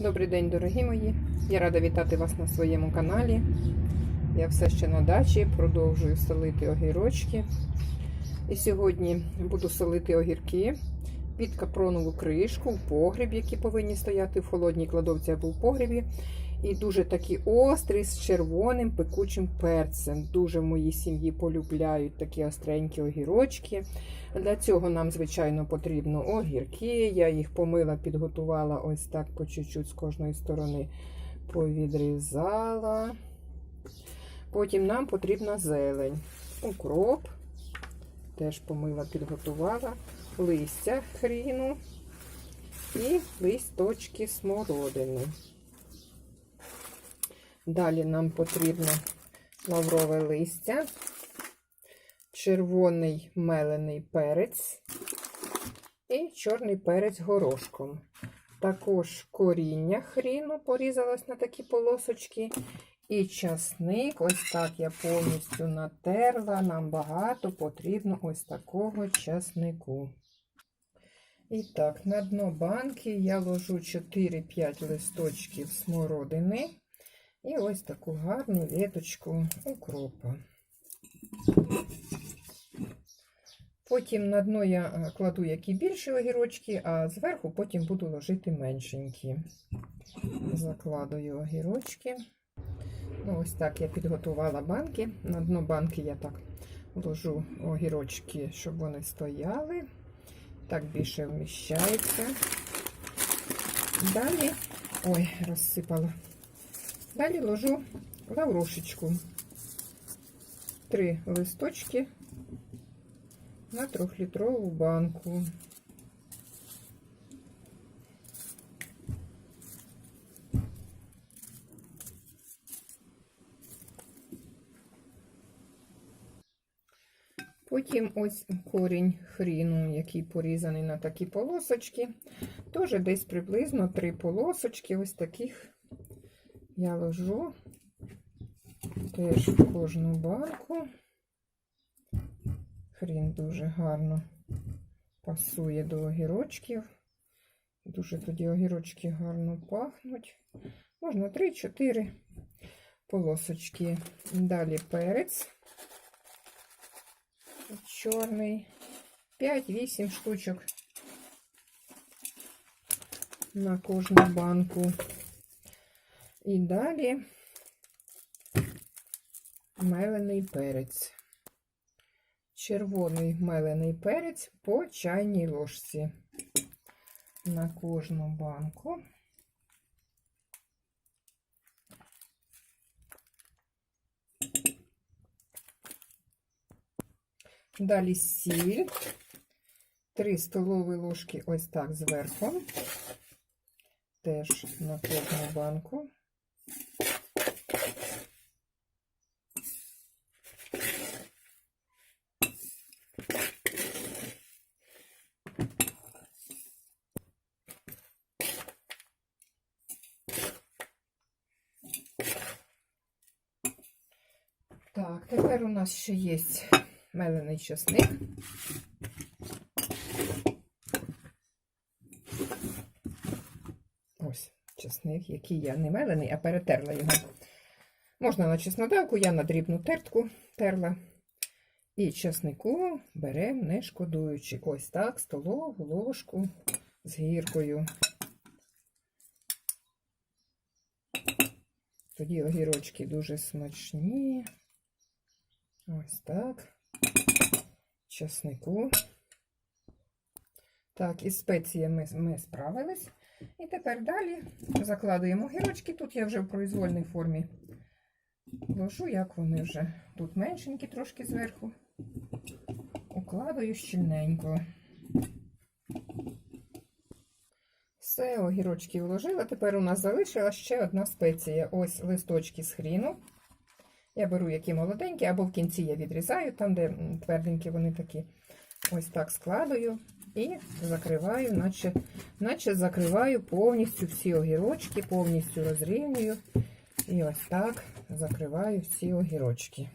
Добрий день, дорогі мої! Я рада вітати вас на своєму каналі. Я все ще на дачі, продовжую солити огірочки. І сьогодні буду солити огірки під капронову кришку в погріб, які повинні стояти в холодній кладовці або в погрібі. І дуже такі острі з червоним пекучим перцем. Дуже в моїй сім'ї полюбляють такі остренькі огірочки. Для цього нам, звичайно, потрібно огірки. Я їх помила, підготувала ось так по чуть-чуть з кожної сторони повідрізала. Потім нам потрібна зелень, укроп, теж помила, підготувала, листя хріну і листочки смородини. Далі нам потрібно лаврове листя, червоний мелений перець і чорний перець горошком. Також коріння хріну порізалось на такі полосочки. І часник, ось так я повністю натерла. Нам багато потрібно ось такого часнику. І так, на дно банки я ложу 4-5 листочків смородини. І ось таку гарну віточку укропа. Потім на дно я е, кладу які більші огірочки, а зверху потім буду ложити меншенькі. Закладую огірочки. Ну, ось так я підготувала банки. На дно банки я так ложу огірочки, щоб вони стояли. Так більше вміщається. Далі, ой, розсипала. Далі ложу лаврушечку. Три листочки на трьохлітрову банку. Потім ось корінь хріну, який порізаний на такі полосочки. Теж десь приблизно три полосочки, ось таких я ложу теж в кожну банку. Хрін дуже гарно пасує до огірочків. Дуже тоді огірочки гарно пахнуть. Можна 3-4 полосочки. Далі перець чорний. 5-8 штучок на кожну банку. І далі мелений перець. Червоний мелений перець по чайній ложці на кожну банку. Далі сіль. 3 столові ложки ось так зверху. Теж на кожну банку. Так, тепер у нас ще є мелений чесник. Ось чесник, який я не мелений, а перетерла його. Можна на чеснодавку, я на дрібну тертку терла. І чеснику беремо не шкодуючи. Ось так, столову ложку з гіркою. Тоді огірочки дуже смачні. Ось так. Чеснику. Так, із спеціями ми справились. І тепер далі закладуємо огірочки. Тут я вже в произвольній формі ложу, як вони вже тут меншенькі трошки зверху. Укладаю щільненько. Все, огірочки вложила. Тепер у нас залишилась ще одна спеція. Ось листочки з хріну. Я беру які молоденькі, або в кінці я відрізаю, там, де тверденькі вони такі. Ось так складую і закриваю, наче, наче закриваю повністю всі огірочки, повністю розрівнюю. І ось так закриваю всі огірочки.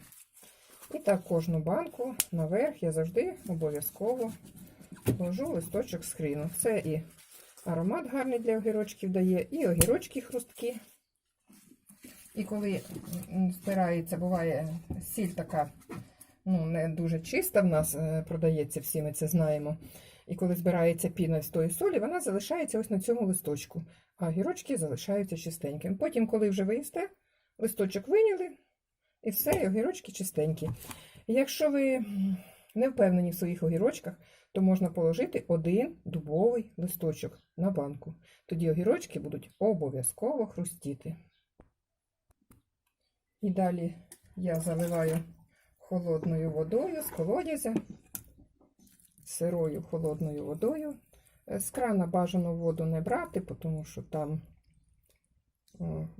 І так кожну банку наверх я завжди обов'язково ложу листочок з хріну. Це і аромат гарний для огірочків дає, і огірочки хрусткі. І коли м, збирається, буває сіль така, ну, не дуже чиста в нас е, продається, всі ми це знаємо. І коли збирається піна з тої солі, вона залишається ось на цьому листочку, а огірочки залишаються чистенькими. Потім, коли вже виїсте, листочок виняли, і все, огірочки чистенькі. Якщо ви не впевнені в своїх огірочках, то можна положити один дубовий листочок на банку. Тоді огірочки будуть обов'язково хрустіти. І далі я заливаю холодною водою з колодязя, сирою холодною водою. Е, З крана бажано воду не брати, тому що там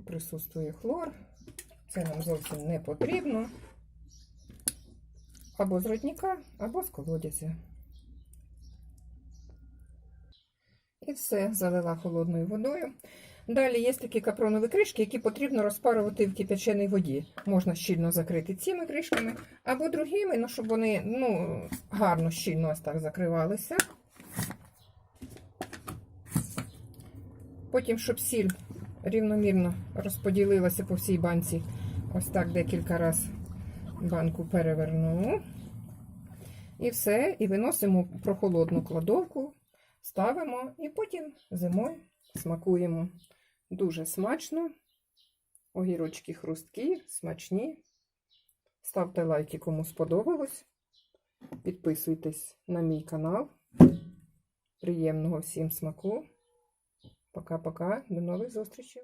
присутствує хлор. Це нам зовсім не потрібно. Або з родника, або з колодязя. І все, залила холодною водою. Далі є такі капронові кришки, які потрібно розпарувати в кипяченій воді. Можна щільно закрити цими кришками, або другими, ну, щоб вони ну, гарно щільно ось так закривалися. Потім, щоб сіль рівномірно розподілилася по всій банці, ось так декілька разів банку переверну. І все, і виносимо в прохолодну кладовку, ставимо і потім зимою смакуємо. Дуже смачно. Огірочки хрусткі, смачні. Ставте лайки, кому сподобалось. Підписуйтесь на мій канал. Приємного всім смаку. Пока-пока. До нових зустрічей.